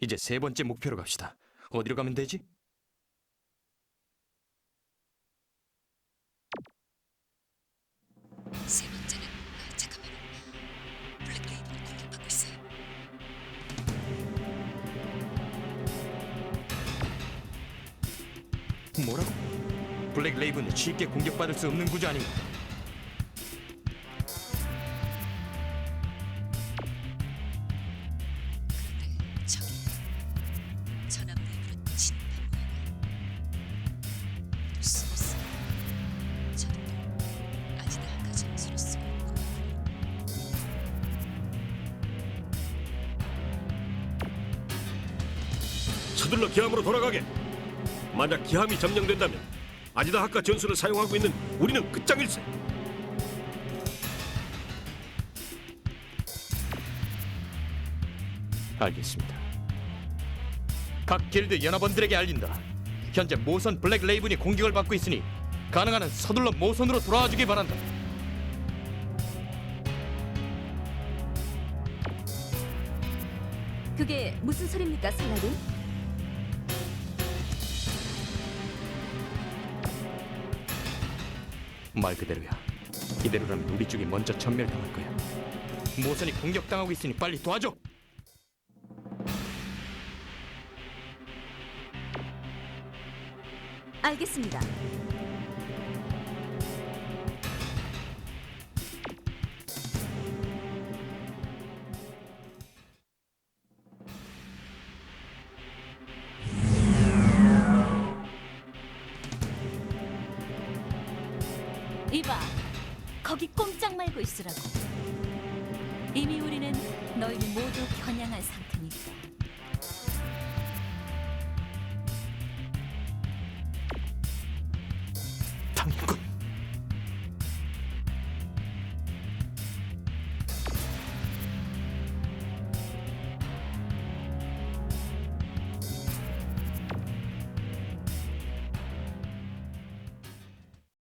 이제 세 번째 목표로 갑시다. 어디로 가면 되지? 세 번째는 아, 잠깐만. 블랙 레이븐이 공격받고 있어요. 뭐라고? 블랙 레이븐은 쉽게 공격받을 수 없는 구조 아닌가? 저들도 아지다가 점수를 쓰고 있고. 서둘러 기함으로 돌아가게. 만약 기함이 점령된다면 아지다 학과 전술을 사용하고 있는 우리는 끝장일세. 알겠습니다. 각 길드 연합원들에게 알린다. 현재 모선 블랙 레이븐이 공격을 받고 있으니 가능한 한 서둘러 모선으로 돌아와 주길 바란다. 그게 무슨 소리입니까, 살라딘? 말 그대로야. 이대로라면 우리 쪽이 먼저 전멸당할 거야. 모선이 공격당하고 있으니 빨리 도와줘. 알겠습니다. 이봐, 거기 꼼짝 말고 있으라고. 이미 우리는 너희를 모두 겨냥한 상태니까. 당연군.